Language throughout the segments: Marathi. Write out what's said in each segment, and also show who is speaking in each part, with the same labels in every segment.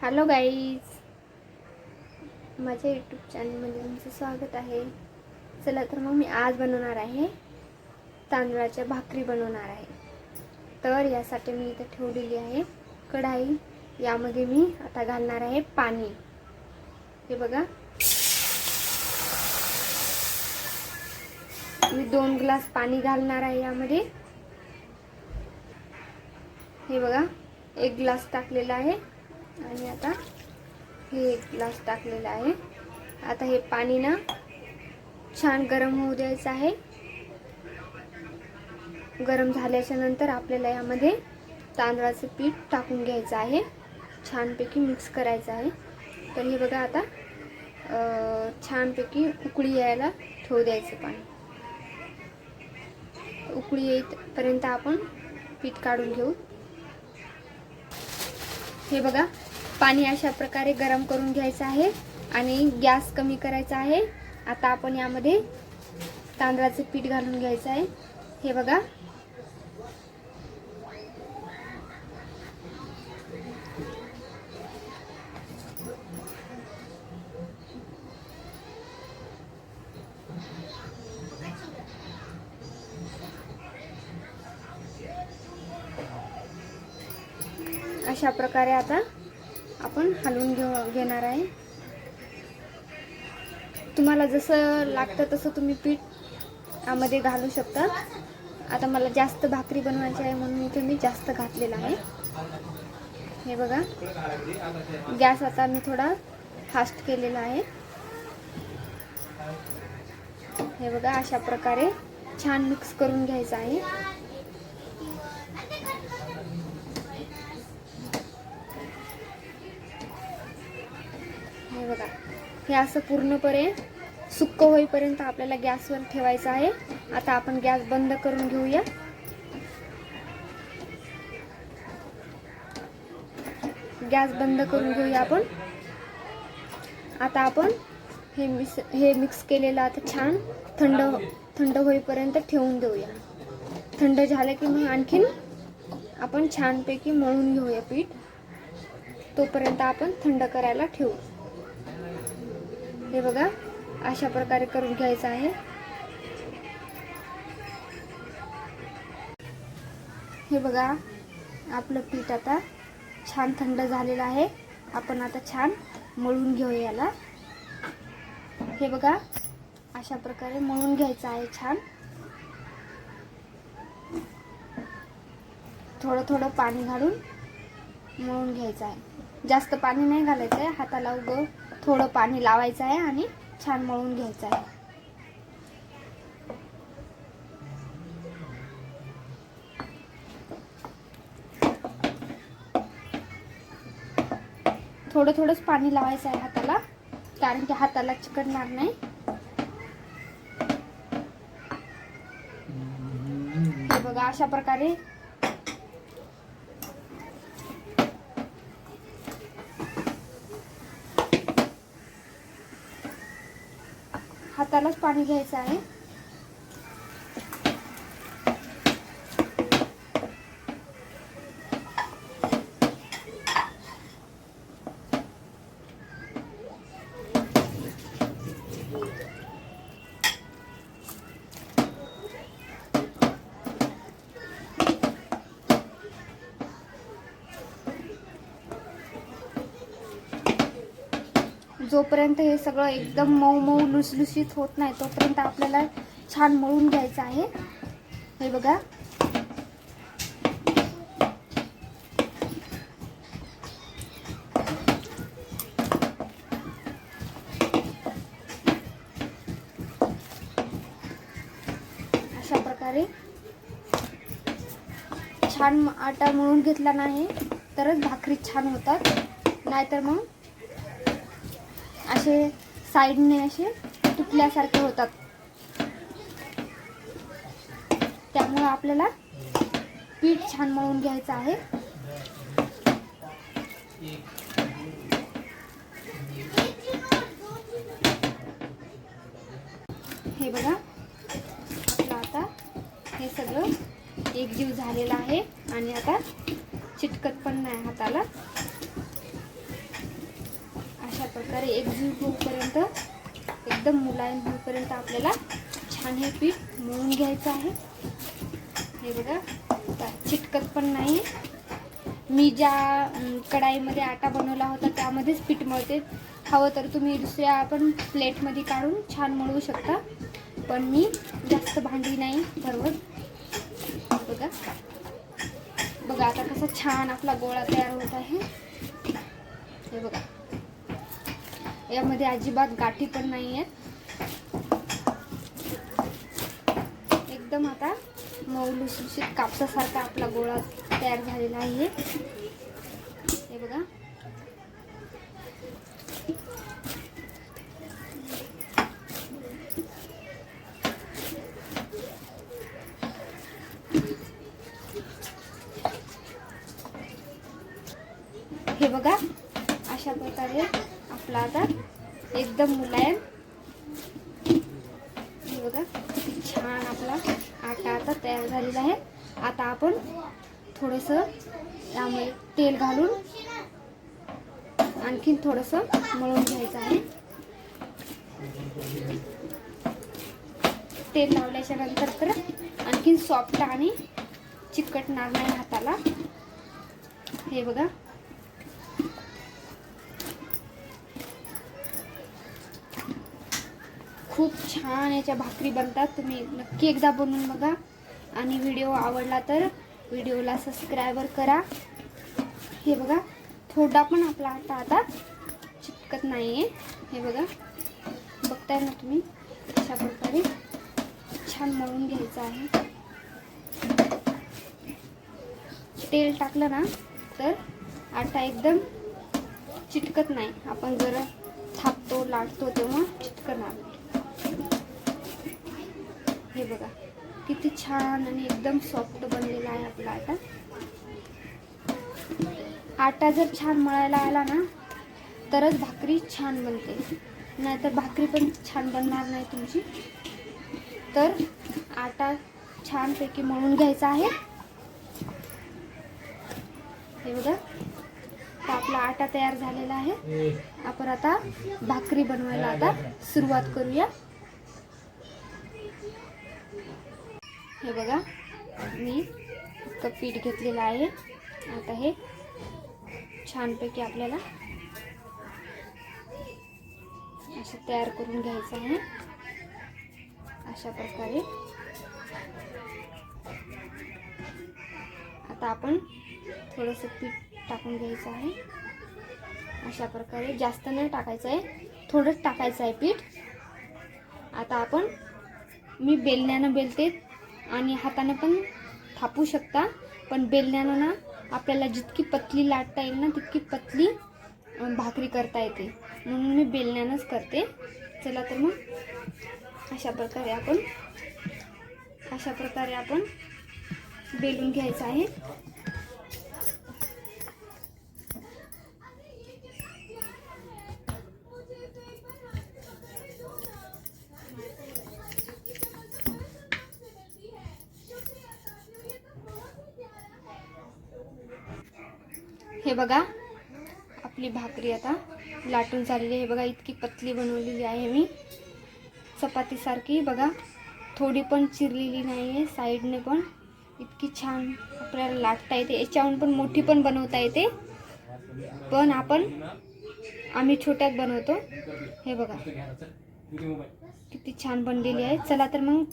Speaker 1: हॅलो गाईज माझ्या यूट्यूब चॅनलमध्ये तुमचं स्वागत आहे. चला तर मग मी आज बनवणार आहे तांदळाच्या भाकरी बनवणार आहे. तर यासाठी मी इथं ठेवलेली आहे कढाई. यामध्ये मी आता घालणार आहे पाणी. हे बघा. मी दोन ग्लास पाणी घालणार आहे यामध्ये. हे बघा. एक ग्लास टाकलेला आहे. आणि आता हे एक ग्लास टाकलेला आहे. आता हे पाणी ना छान गरम होऊ द्यायचं आहे. गरम झाल्याच्यानंतर आपल्याला यामध्ये तांदळाचं पीठ टाकून घ्यायचं आहे. छानपैकी मिक्स करायचं आहे. तर हे बघा आता छानपैकी उकळी यायला ठेवू द्यायचं पाणी. उकळी येईपर्यंत आपण पीठ काढून घेऊ. हे बघा पाणी अशा प्रकारे गरम करून घ्यायचं आहे आणि गॅस कमी करायचा आहे. आता आपण यामध्ये तांदळाचं पीठ घालून घ्यायचं आहे. हे बघा. अशा प्रकारे आता आपण हलवून घेऊ घेणार आहे. तुम्हाला जसं लागतं तसं तुम्ही पीठ यामध्ये घालू शकता. आता मला जास्त भाकरी बनवायची आहे म्हणून इथे मी जास्त घातलेलं आहे. हे बघा. गॅस आता मी थोडा फास्ट केलेला आहे. हे बघा अशा प्रकारे छान मिक्स करून घ्यायचं आहे. हे असं पूर्णपणे सुक्क होईपर्यंत आपल्याला गॅसवर ठेवायचं आहे. आता आपण गॅस बंद करून घेऊया. गॅस बंद करून घेऊया आपण. आता आपण हे मिक्स हे मिक्स केलेलं आता छान थंड थंड होईपर्यंत ठेवून देऊया. थंड झालं की मग आणखीन आपण छानपैकी मळून घेऊया पीठ. तोपर्यंत आपण थंड करायला ठेवू. हे बघा अशा प्रकारे करून घ्यायचं आहे. हे बघा आपलं पीठ आता छान थंड झालेलं आहे. आपण आता छान मळून घेऊ याला. हे बघा अशा प्रकारे मळून घ्यायचं आहे छान. थोडं थोडं पाणी घालून मळून घ्यायचं आहे. जास्त पाणी नाही घालायचं आहे. हाताला उगं थोडं पाणी लावायचं आहे आणि छान मळून घ्यायचं आहे. थोडं थोडंच पाणी लावायचं आहे हाताला कारण की हाताला चिकटणार नाही. बघा अशा प्रकारे त्यालाच पाणी घ्यायचं आहे. जोपर्यंत हे सगळं एकदम मऊ मऊ लुसलुशीत होत नाही तोपर्यंत आपल्याला छान मळून घ्यायचं आहे. हे बघा. अशा प्रकारे छान आटा मळून घेतला नाही तरच भाकरी छान होतात. नाहीतर मग असे साईडने असे तुटल्यासारखे होतात. त्यामुळं आपल्याला पीठ छान मळून घ्यायचं आहे. हे बघा आपलं आता हे सगळं एकजीव झालेलं आहे आणि आता चिटकत पण नाही हाताला. प्रकारे एकजीव होईपर्यंत एकदम मुलायम होईपर्यंत आपल्याला छान हे पीठ मळून घ्यायचं आहे. हे बघा चिटकत पण नाही मी ज्या कढाईमध्ये आटा बनवला होता त्यामध्येच पीठ मळते. हवं तर तुम्ही दुसऱ्या पण प्लेटमध्ये काढून छान मळवू शकता. पण मी जास्त भांडी नाही भरवत. बघा. बघा आता कसा छान आपला गोळा तयार होत आहे. हे बघा. यामध्ये अजिबात गाठी पण नाही आहेत एकदम आता मऊ कापसासारखा आपला गोळा तयार झालेला आहे. हे बघा. हे बघा अशा प्रकारे आपला आता एकदम मुलायम. हे बघा किती छान आपला आटा आता तयार झालेला आहे. आता आपण थोडंसं यामध्ये तेल घालून आणखीन थोडंसं मळून घ्यायचं आहे. तेल लावल्याच्या नंतर तर आणखीन सॉफ्ट आणि चिकटणार नाही हाताला. हे बघा खूप छान याच्या भाकरी बनतात. तुम्ही नक्की एकदा बनवून बघा. आणि व्हिडिओ आवडला तर व्हिडिओला सबस्क्रायबर करा. हे बघा थोडा पण आपला आटा आता चिटकत नाही आहे हे बघा बघताय ना तुम्ही? अशा प्रकारे छान मळून घ्यायचं आहे. तेल टाकलं ना तर आटा एकदम चिटकत नाही. आपण जर थापतो लाटतो तेव्हा चिटकणार. हे बघा किती छान आणि एकदम सॉफ्ट बनलेला आहे आपला आटा. आटा जर छान मळायला आला ना तरच भाकरी छान बनते. नाहीतर भाकरी पण छान बनणार नाही तुमची. तर आटा छानपैकी मळून घ्यायचा आहे. हे बघा तर आपला आटा तयार झालेला आहे. आपण आता भाकरी बनवायला आता सुरुवात करूया. हे बघा मी इतकं पीठ घेतलेलं आहे. आता हे छानपैकी आपल्याला असं तयार करून घ्यायचं आहे. अशा प्रकारे. आता आपण थोडंसं पीठ टाकून घ्यायचं आहे. अशा प्रकारे. जास्त नाही टाकायचं आहे. थोडंच टाकायचं आहे पीठ. आता आपण मी बेलण्यानं बेलते आणि हाताने पण थापू शकता. पण बेलण्यानं ना आपल्याला जितकी पतली लाटता येईल ना तितकी पतली भाकरी करता येते. म्हणून मी बेलण्यानंच करते. चला तर मग अशा प्रकारे आपण अशा प्रकारे आपण बेलून घ्यायचं आहे. हे बघा आपली भाकरी आता लाटून झालेली आहे. हे बघा इतकी पतली बनवलेली आहे मी. चपातीसारखी बघा थोडी पण चिरलेली नाही आहे साईडने पण. इतकी छान आपल्याला लाटता येते. याच्याहून पण मोठी पण बनवता येते. पण आपण आम्ही छोट्यात बनवतो. हे बघा किती छान बनलेली आहे. चला तर मग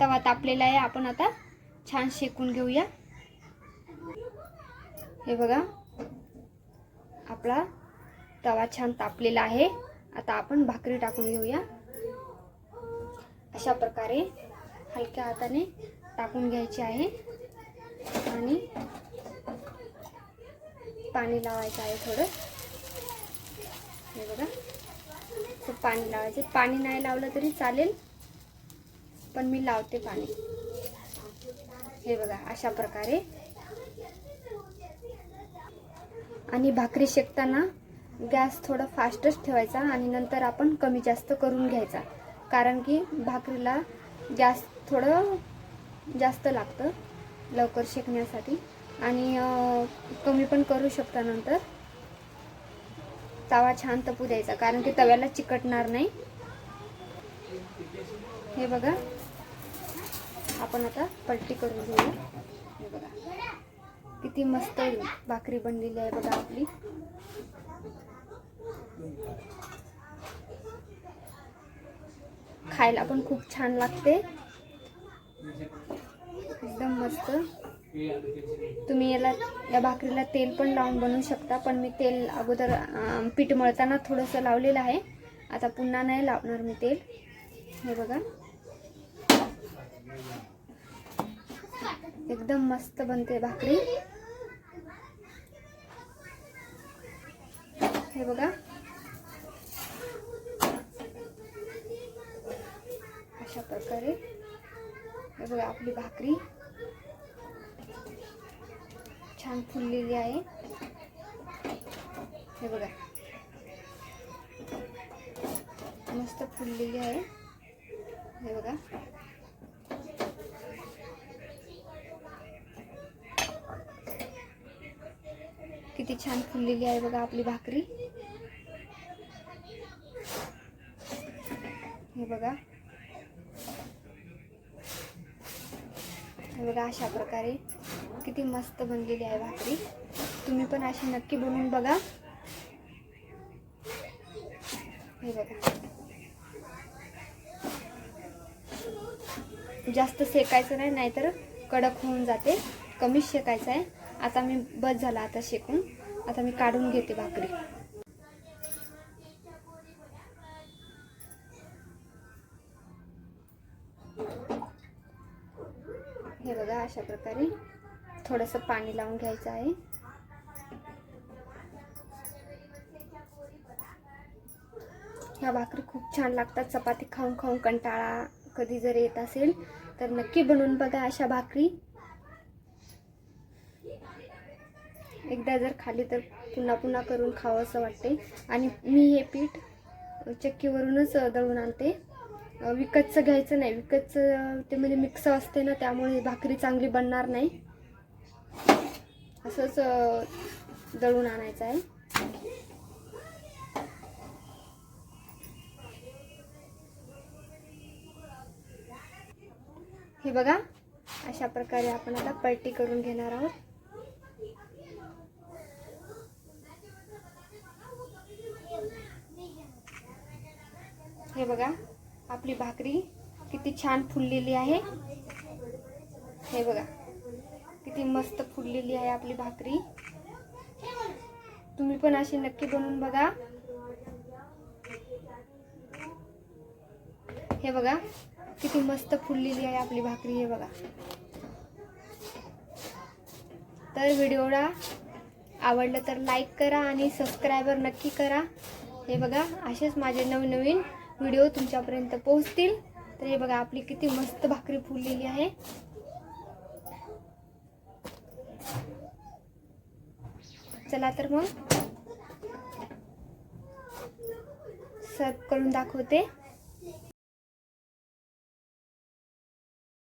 Speaker 1: तवा तापलेला आहे. आपण आता छान शेकून घेऊया. हे बघा आपला तवा छान तापलेला आहे. आता आपण भाकरी टाकून घेऊया. अशा प्रकारे हलक्या हाताने टाकून घ्यायची आहे. आणि पाणी लावायचं आहे थोडं. हे बघा. खूप पाणी लावायचे. पाणी नाही लावलं तरी चालेल पण मी लावते पाणी. हे बघा अशा प्रकारे आणि भाकरी शेकताना गॅस थोडा फास्टच ठेवायचा आणि नंतर आपण कमी जास्त करून घ्यायचा. कारण की भाकरीला गॅस थोडं जास्त लागतं लवकर शेकण्यासाठी. आणि कमी पण करू शकता नंतर. तवा छान तपू द्यायचा कारण की तव्याला चिकटणार नाही. हे बघा. आपण आता पलटी करून घेऊया. किती मस्त भाकरी बनलेली आहे बघा आपली. खायला पण खूप छान लागते. एकदम मस्त. तुम्ही याला या भाकरीला तेल पण लावून बनवू शकता पण मी तेल अगोदर पीठ मळताना थोडंसं लावलेलं आहे. आता पुन्हा नाही लावणार मी तेल. हे बघा. एकदम मस्त बनते भाकरी। हे बघा। अशा बघा भाकरी छान फुललेली आहे. हे बघा. फुललेली आहे. हे बघा. किती छान फुललेली आहे बघा आपली भाकरी. हे बघा. हे बघा अशा प्रकारे किती मस्त बनलेली आहे भाकरी. तुम्ही पण अशी नक्की बनवून बघा. हे बघा. जास्त शेकायचं नाही नाहीतर कडक होऊन जाते. कमीच शेकायचं आहे. आता मी बस झाला आता शेकून. आता मी काढून घेते भाकरी. हे बघा अशा प्रकारे थोडंसं पाणी लावून घ्यायचं आहे. ह्या भाकरी खूप छान लागतात. चपाती खाऊन खाऊन कंटाळा कधी जर येत असेल तर नक्की बनवून बघा अशा भाकरी. एकदा जर खाली तर पुन्हा पुन्हा करून खावं असं वाटते आणि मी हे पीठ चक्कीवरूनच दळून आणते. विकतचं घ्यायचं नाही. विकतचं ते म्हणजे मिक्स असते ना त्यामुळे भाकरी चांगली बनणार नाही. असंच दळून आणायचं आहे. हे बघा अशा प्रकारे आपण आता पलटी करून घेणार आहोत. हे बघा आपली भाकरी किती छान फुललेली आहे. हे बघा किती मस्त फुललेली आहे आपली भाकरी. तुम्ही पण अशी नक्की बनवून बघा. हे बघा किती मस्त फुललेली आहे आपली भाकरी हे बघा. तर व्हिडिओला आवडलं तर लाईक करा आणि सबस्क्रायबर नक्की करा. हे बघा असेच माझे नवनवीन व्हिडिओ तुमच्यापर्यंत पोहोचतील. तर हे बघा आपली किती मस्त भाकरी फुललेली आहे. चला तर मग. सर्व करून दाखवते.